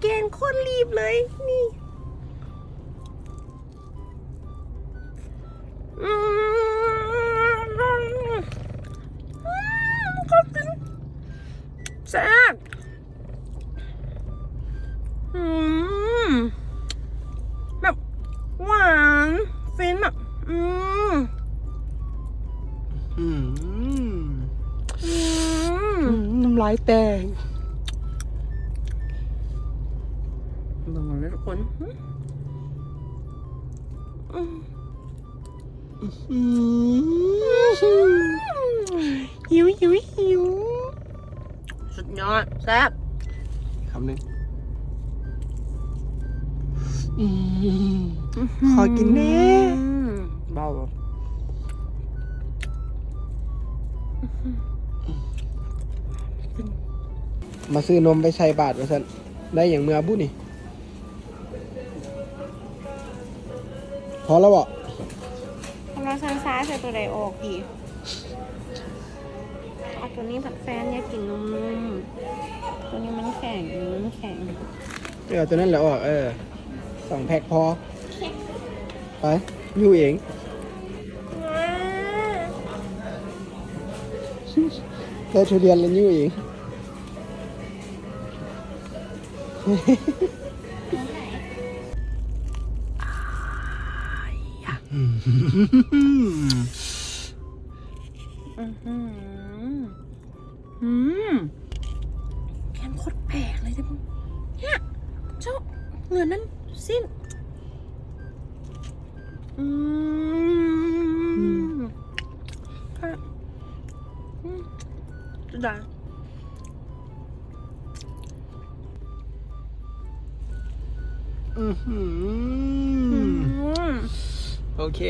แกนโคตรรีบเลย นี่ก็กินแซ่บแบบหวานฟินแบบอืมอืมอืมน้ำลายแตก ลงมาเลยทุกคนอืมอืมหิวหิวหิวสุดยอดแซ่บคำหนึ่งอืมขอกินแน่เบามาซื้อนมไปใส่บาทว่าสันได้อย่างเมื่อบุนี่ พอแล้วบอกกำลังซ้ายซ้ายใส่ตัวใดออกดีเอาตัวนี้ผัดแฟนอยากกินนมนมตัวนี้มันแข็งมันแข็งเออตัวนั้นแหละออกเออสองแพ็คพอ ไปอยู่เอง ได้ทุเรียนแล้วอยู่เอง อืมแกนโคตรแปลกเลยทุกคนเนี่ยเจ้าเหงื่อนั้นสิ้น อืมค่ะอืมจะได้อื้อหืออืม โอเค